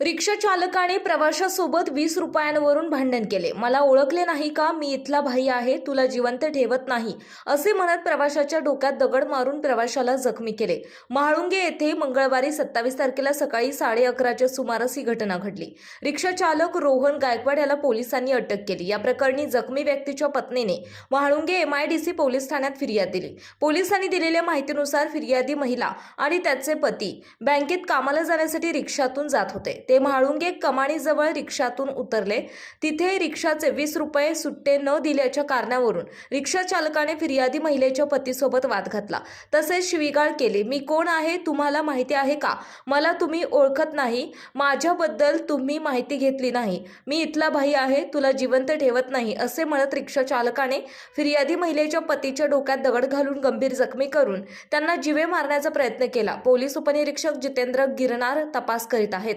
रिक्षा चालकाने प्रवाशासोबत वीस रुपयांवरून भांडण केले. मला ओळखले नाही का? मी इथला भाई आहे तुला जिवंत ठेवत नाही. असे म्हणत प्रवाशाच्या डोक्यात दगड मारून प्रवाशाला जखमी केले. महाळुंगे येथे मंगळवारी सत्तावीस तारखेला सकाळी साडे अकराच्या सुमारास ही घटना घडली. रिक्षा चालक रोहन गायकवाड याला पोलिसांनी अटक केली. या प्रकरणी जखमी व्यक्तीच्या पत्नीने महाळुंगे एमआयडीसी पोलीस ठाण्यात फिर्याद दिली. पोलिसांनी दिलेल्या माहितीनुसार फिर्यादी महिला आणि त्याचे पती बँकेत कामाला जाण्यासाठी रिक्षातून जात होते. ते म्हाळुंगे कमाणीजवळ रिक्षातून उतरले. तिथे रिक्षाचे वीस रुपये सुट्टे न दिल्याच्या कारणावरून रिक्षा चालकाने फिर्यादी महिलेच्या पतीसोबत वाद घातला. तसेच शिवीगाळ केली. मी कोण आहे? तुम्हाला माहिती आहे का? मला तुम्ही ओळखत नाही. माझ्याबद्दल तुम्ही माहिती घेतली नाही. मी इथला भाई आहे. तुला जिवंत ठेवत नाही असे म्हणत रिक्षा चालकाने फिर्यादी महिलेच्या पतीच्या डोक्यात दगड घालून गंभीर जखमी करून त्यांना जिवे मारण्याचा प्रयत्न केला. पोलीस उपनिरीक्षक जितेंद्र गिरनार तपास करीत आहेत.